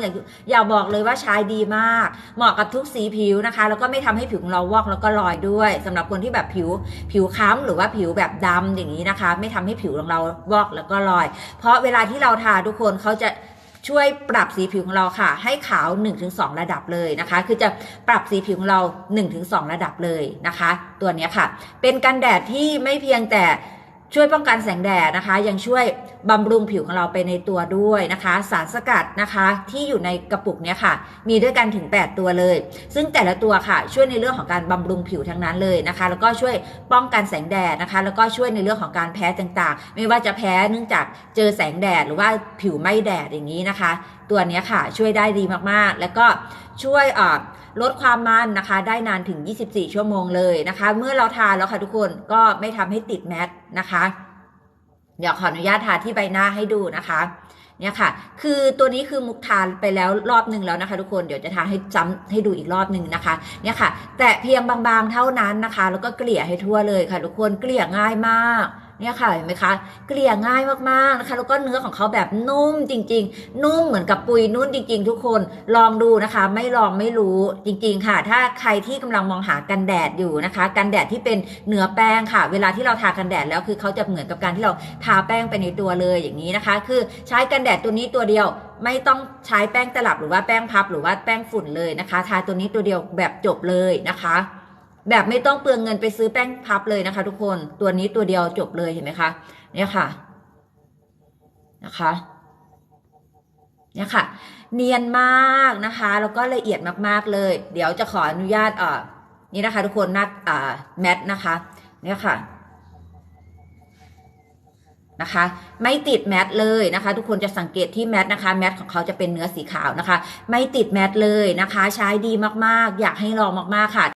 อยากอยาบอกเลยว่าใช้ดีมาก เหมาะกับทุกสีผิวนะคะ แล้วก็ไม่ทำให้ผิวของเราวอกแล้วก็ลอยด้วยสำหรับคนที่แบบผิวผิวค้ำหรือว่าผิวแบบดำอย่างนี้นะคะ ไม่ทำให้ผิวของเราวอกแล้วก็ลอย เพราะเวลาที่เราทาทุกคนเขาจะช่วยปรับสีผิวของเราค่ะ ให้ขาว 1-2 ระดับเลยนะคะ คือจะปรับสีผิวของเรา 1-2 ระดับเลยนะคะ ตัวนี้ค่ะ เป็นกันแดดที่ไม่เพียงแต่ ช่วยป้องกันแสงแดดนะคะ ยังช่วยบำรุงผิวของเราไปในตัวด้วยนะคะ สารสกัดนะคะที่อยู่ในกระปุกเนี้ยค่ะ มีด้วยกันถึง 8 ตัวเลย ซึ่งแต่ละตัวค่ะ ช่วยในเรื่องของการบำรุงผิวทั้งนั้นเลยนะคะ แล้วก็ช่วยป้องกันแสงแดดนะคะ แล้วก็ช่วยในเรื่องของการแพ้ต่างๆ ไม่ว่าจะแพ้เนื่องจากเจอแสงแดดหรือว่าผิวไม่แดดอย่างนี้นะคะ ตัวนี้ค่ะช่วยได้ดีมากๆ แล้วก็ช่วยอ่อ ลดความมันนะคะ ได้นานถึง 24 ชั่วโมงเลยนะคะ เมื่อเราทานแล้วค่ะทุกคนก็ไม่ทำให้ติดแมสนะคะ เดี๋ยวขออนุญาตทาที่ใบหน้าให้ดูนะคะเนี่ยค่ะ คือตัวนี้คือมุกทานไปแล้วรอบหนึ่งแล้วนะคะ ทุกคน เดี๋ยวจะทาให้จำให้ดูอีกรอบหนึ่งนะคะ เนี่ยค่ะ แต่เพียงบางๆเท่านั้นนะคะ แล้วก็เกลี่ยให้ทั่วเลยค่ะ ทุกคน เกลี่ยง่ายมาก เนี่ยค่ะเห็นไหมคะเกลี่ยง่ายมากๆนะคะ แล้วก็เนื้อของเขาแบบนุ่มจริง ๆ นุ่มเหมือนกับปุยนุ่นจริง ๆ ทุกคนลองดูนะคะ ไม่ลองไม่รู้จริง ๆ ค่ะ ถ้าใครที่กำลังมองหากันแดดอยู่นะคะ กันแดดที่เป็นเนื้อแป้งค่ะ เวลาที่เราทากันแดดแล้วคือเขาจะเหมือนกับการที่เราทาแป้งไปในตัวเลยอย่างนี้นะคะ คือใช้กันแดดตัวนี้ตัวเดียวไม่ต้องใช้แป้งตลับหรือว่าแป้งพับหรือว่าแป้งฝุ่นเลยนะคะ ทาตัวนี้ตัวเดียวแบบจบเลยนะคะ แบบไม่ต้องเปลืองเงินไปซื้อแป้งพับเลยนะคะ ทุกคนตัวนี้ตัวเดียวจบเลยเห็นไหมคะ เนี่ยค่ะนะคะ เนี่ยค่ะ เนียนมากนะคะ แล้วก็ละเอียดมากๆเลย เดี๋ยวจะขออนุญาตเอ่อนี่นะคะ ทุกคนนัดอ่าแมทนะคะ เนี่ยค่ะนะคะ ไม่ติดแมทเลยนะคะ ทุกคนจะสังเกตที่แมทนะคะแมทของเขาจะเป็นเนื้อสีขาวนะคะ ไม่ติดแมทเลยนะคะ ใช้ดีมากๆ อยากให้ลองมากๆค่ะ